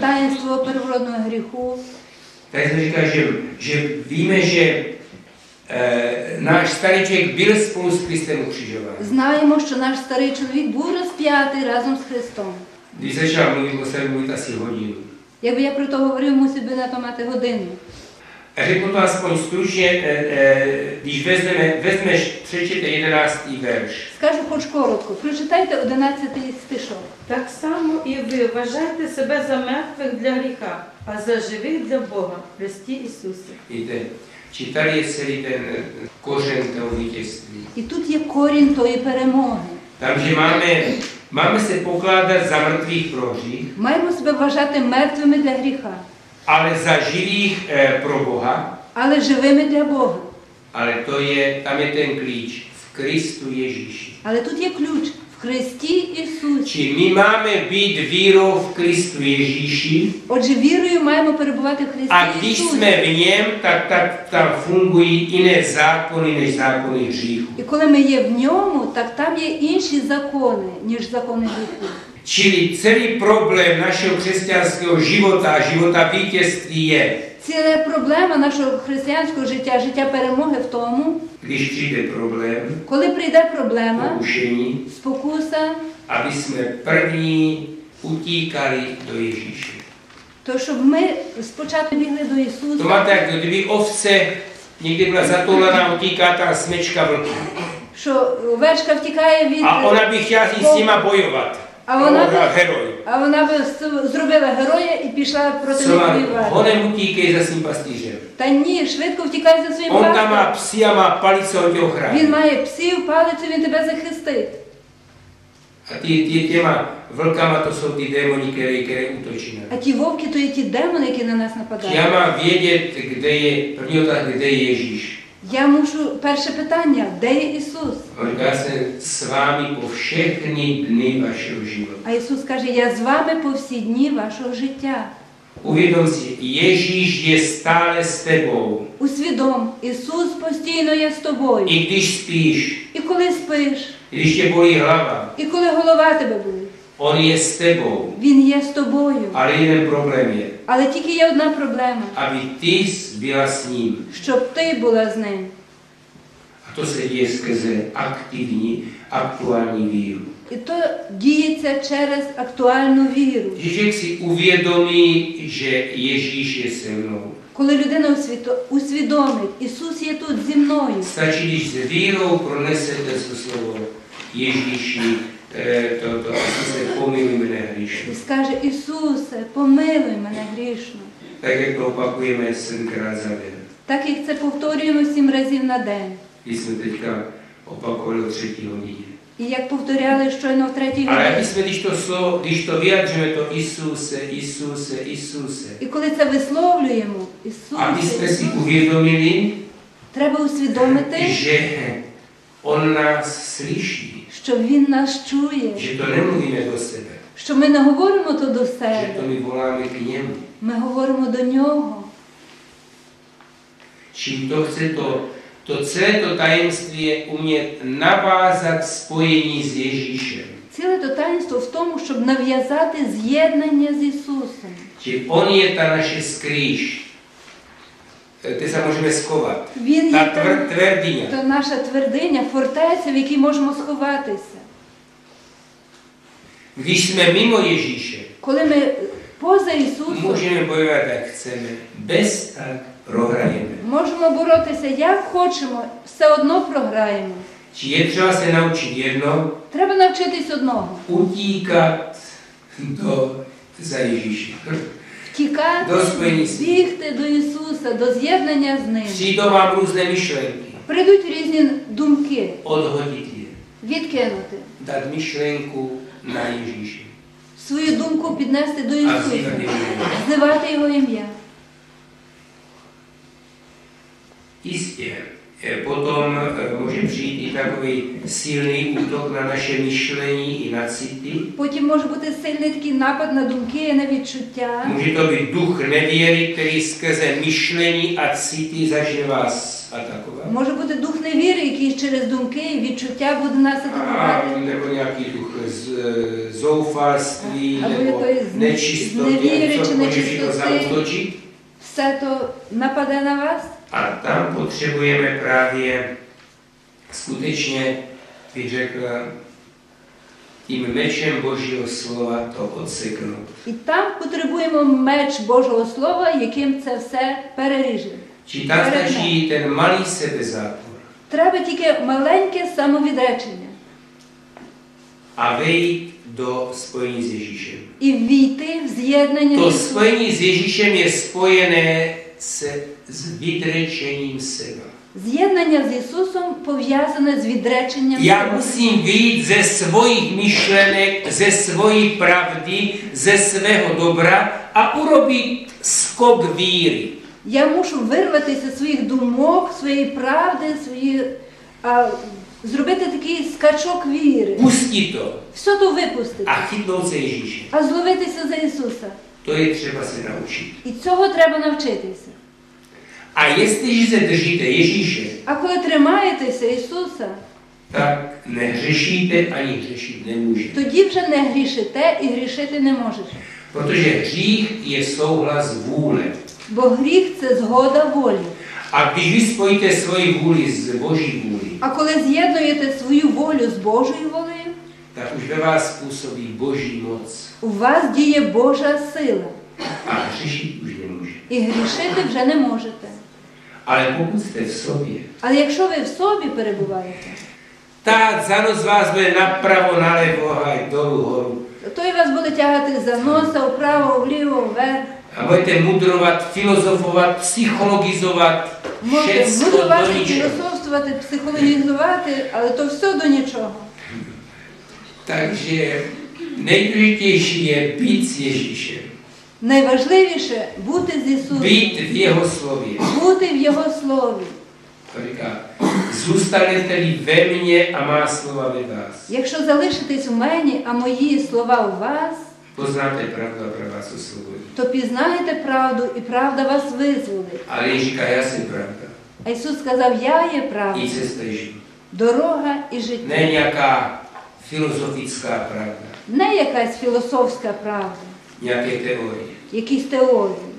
таїнство первородного гріху. tak jsem říkal, že, že víme, že e, náš starý člověk byl spolu s Kristem ukřižován. Знаємо, що наш старий чоловік був розп'ятий разом з Христом. Asi. Якби я про то говорив, мусив би на то мати годину. To e, e, když vezmeme, vezmeš, přečtěte 11. verš. Скажу хоч коротко. Прочитайте 11 стишок. Так само і ви вважайте себе за мертвих для гріха, а за живих для Бога в Христі Ісусі. Je celý ten e, kořen toho. І тут є корінь тої перемоги. Že máme, máme se pokládat za mrtvých pro hřích, Маємо себе вважати мертвими для гріха, ale za živých eh, pro Boha. Ale živými pro Boha. Ale to je, tam je ten klíč, v Kristu Ježíši. Ale tu je klucz, Христі Ісусі. Či my máme být vírou v Kristu Ježíši Отже, вірою маємо перебувати в Христі když Ісусі. jsme v něm, tak, tak tam fungují jiné zákony než zákony hříchu. І коли ми є в ньому, так там є інші закони, ніж закони гріху. Čili celý problém našeho křesťanského života a života vítězství je, Ціла проблема нашого християнського життя, життя перемоги в тому, když коли прийде проблема, pokušení, спокуса, aby jsme první utíkali do Ježíše. то щоб ми спочатку бігли до Ісуса. máte, jak kdyby ovce někdy byla zatoulaná, utíká ta smečka vlka. Що овечка втікає від A ona by chtěla jít s nima bojovat. A ona Ona heroj. А вона би зробила героя і пішла проти воювати. honem utíkej za svým pastýřem. Та ні, швидко втікай за своїм On tam má пастирем. psi a má palice, on tě Він має псів, палицю, він тебе захистить. A ty, ty, těma vlkama to jsou ty démoni, které, které útočí na nás. ті вовки то є ті демони, які на нас Já нападають. mám vědět, kde je, první otázka, kde je Ježíš. Я мушу перше питання, де є Ісус? Já jsem s vámi po všechny dny vašeho života. А Ісус каже, я з вами по всі дні вашого життя. Si, Ježíš je stále s tebou. Усвідом, Ісус постійно є з тобою. I když spíš, І коли спиш, když tě bolí hlava, і коли голова тебе болить, on je s tebou. Він є з тобою. Ale jeden problém je, Але тільки є одна проблема, aby ty byla s ním. щоб ти була з ним. A to se děje skrze aktivní, aktuální víru. І то діється через актуальну віру. Si uvědomí, že Ježíš je se mnou, Коли людина усвідомить, Ісус є тут зі мною. stačí, když s vírou pronesete to slovo Eh, asi se pomiluj mne І скаже, Ісусе, помилуй мене грішно. Tak, jak to opakujeme sedmkrát za den. Так як це повторюємо сім разів на день. Jsme teďka opakovali o třetí hodině. І як повторяли щойно в третій годині. to slovo, když to vyjadřujeme, to Isuse, Isuse, Isuse, І коли це висловлюємо, Ісусе, si Ісусе, uvědomili, треба усвідомити, že On nás slyší, що Він нас чує, že to nemluvíme do sebe, що ми не говоримо то до že to себе, my voláme k němu. ми говоримо до нього. To chce to, to celé to tajemství je umět navázat spojení s Ježíšem. Ціле то таїнство в тому, щоб нав'язати з'єднання з Ісусом. Či On je ta naše skrýž. E, Ty se můžeme schovat. Він Ta є та, tvr, tvrdině. та наша твердиня, фортеця, в якій можемо сховатися. Když jsme mimo Ježíše, Коли ми поза Ісусом můžeme bojovat jak chceme. Bez tak prohrajeme. можемо боротися як хочемо, все одно програємо. Či je třeba se naučit jedno, Треба навчитись одного: utíkat do, za Ježíšem. Втікати, До бігти до Ісуса, до з'єднання з Ним. Přijdou vám různé myšlenky. Прийдуть різні думки, Odhodit je. відкинути. Dát myšlenku na Ježíše. Свою думку піднести до Ісуса, знивати Його ім'я. Eh, potom eh, může přijít i takový silný útok na naše myšlení i na city. Потім може бути сильний такий напад на думки, на відчуття. Může to být duch nevěry, který skrze myšlení a city začne vás atakovat. Може бути дух невіри, який через думки і відчуття буде нас атакувати. nebo nějaký duch z, eh, zoufalství, nebo nečistoty, co může všechno zautočit. Все то нападе на вас. A tam potřebujeme právě skutečně, bych řekl, tím mečem Božího slova to odseknout. І там потребуємо меч Божого Слова, яким це все переріже. Či tam stačí ten malý sebezápor Треба тільки маленьке самовідречення a vejít do spojení s Ježíšem. і ввійти в з'єднання To з Ісусом. spojení s S vydrečením seba. З'єднання з Ісусом пов'язане з відреченням. Себе. musím vyjít ze svojich myšlenek, ze svojí pravdy, ze svého dobra a urobit skok víry. Я мушу вирватися з своїх думок, своєї правди, свої, а, зробити такий скачок віри. Pustit to Все то випустити, a chytnout se Ježíše. а зловитися за Ісуса. To je třeba se naučit. І цього треба навчитися. A jestliže se držíte Ježíše, А коли тримаєтеся Ісуса, tak nehřešíte ani hřešit nemůžete. тоді вже не грішите і грішити не можете. Protože hřích je souhlas vůle. Бо гріх це згода волі. A když vy spojíte svoji vůli s Boží vůli, А коли з'єднуєте свою волю з Божою волею, tak už ve vás působí Boží moc. у вас діє Божа сила. A hřešit už nemůžete. І грішити вже не можете. Ale pokud jste v sobě, Але якщо ви в собі перебуваєте, ta zanos vás bude napravo, nalevo a dolů horu. то той вас буде тягати за носа вправо, вліво, вверх. A budete mudrovat, filozofovat, psychologizovat, Можете будувати, do ničeho. філософствувати, психологізувати, але то все до нічого. Takže nejdůležitější je být s Ježíšem. Найважливіше бути з Ісусом, Být v jeho slově. бути в Його слові. To říká, zůstanete-li ve mně a má slova ve vás. Якщо залишитесь у мені, а мої слова у вас, Poznáte pravdu a pravda vás osvobodí. то пізнаєте правду, і правда вас визволить. Ale Ježíš říká, já jsem pravda. А Ісус сказав, я є I правда, cesta i život. дорога і життя. Ne nějaká filozofická правда. Не якась філософська правда, nějaké теорії. якісь теорії.